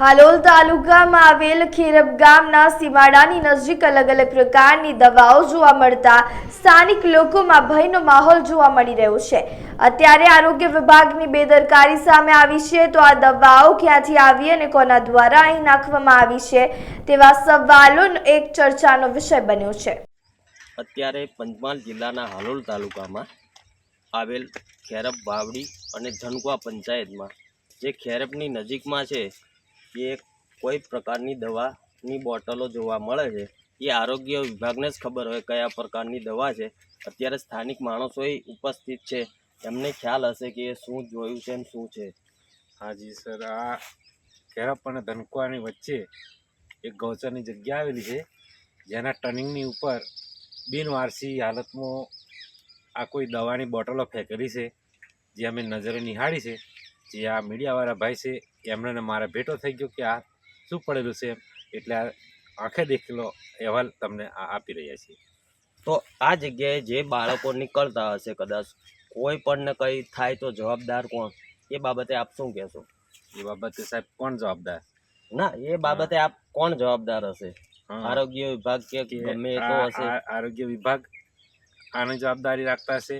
હાલોલ તાલુકામાં આવેલ ખેરબ ગામના સીમાડાની નજીક અલગ અલગ પ્રકારની દવાઓ જોવા મળતા સ્થાનિક લોકોમાં ભયનો માહોલ જોવા મળી રહ્યો છે. અત્યારે આરોગ્ય વિભાગની બેદરકારી સામે આવી છે તો આ દવાઓ ક્યાંથી આવી અને કોના દ્વારા અહીં નાખવામાં આવી છે તેવા સવાલો એક ચર્ચાનો વિષય બન્યો છે. અત્યારે પંચમહાલ જિલ્લાના હાલોલ તાલુકામાં આવેલ ખેરબ બાવડી અને ધનકવા પંચાયતમાં જે ખેરબની નજીકમાં છે એ કોઈ પ્રકારની દવાની બોટલો જોવા મળે છે. એ આરોગ્ય વિભાગને જ ખબર હોય કયા પ્રકારની દવા છે. અત્યારે સ્થાનિક માણસોએ ઉપસ્થિત છે. એમને ખ્યાલ હશે કે એ શું જોયું છે ને શું છે. હાજી સર, આ કેરપ અને ધનકુવાની વચ્ચે એક ગૌચરની જગ્યા આવેલી છે. જેના ટર્નિંગની ઉપર બિનવારસી હાલતમાં આ કોઈ દવાની બોટલો ફેંકેલી છે. જે અમે નજરે નિહાળી છે. જે આ મીડિયાવાળા ભાઈ છે એમને મારા ભેટો થઈ ગયો કે આ શું પડેલું છે એટલે આ આંખે દેખેલો અહેવાલ તમને આ આપી રહ્યા છીએ. તો આ જગ્યાએ જે બાળકો નીકળતા હશે કદાચ કોઈ પણને કંઈ થાય તો જવાબદાર કોણ? એ બાબતે આપ શું કહેશો? એ બાબતે સાહેબ કોણ જવાબદાર? ના એ બાબતે આપ કોણ જવાબદાર હશે? આરોગ્ય વિભાગ કે ગમે તો હશે? આરોગ્ય વિભાગ આની જવાબદારી રાખતા હશે?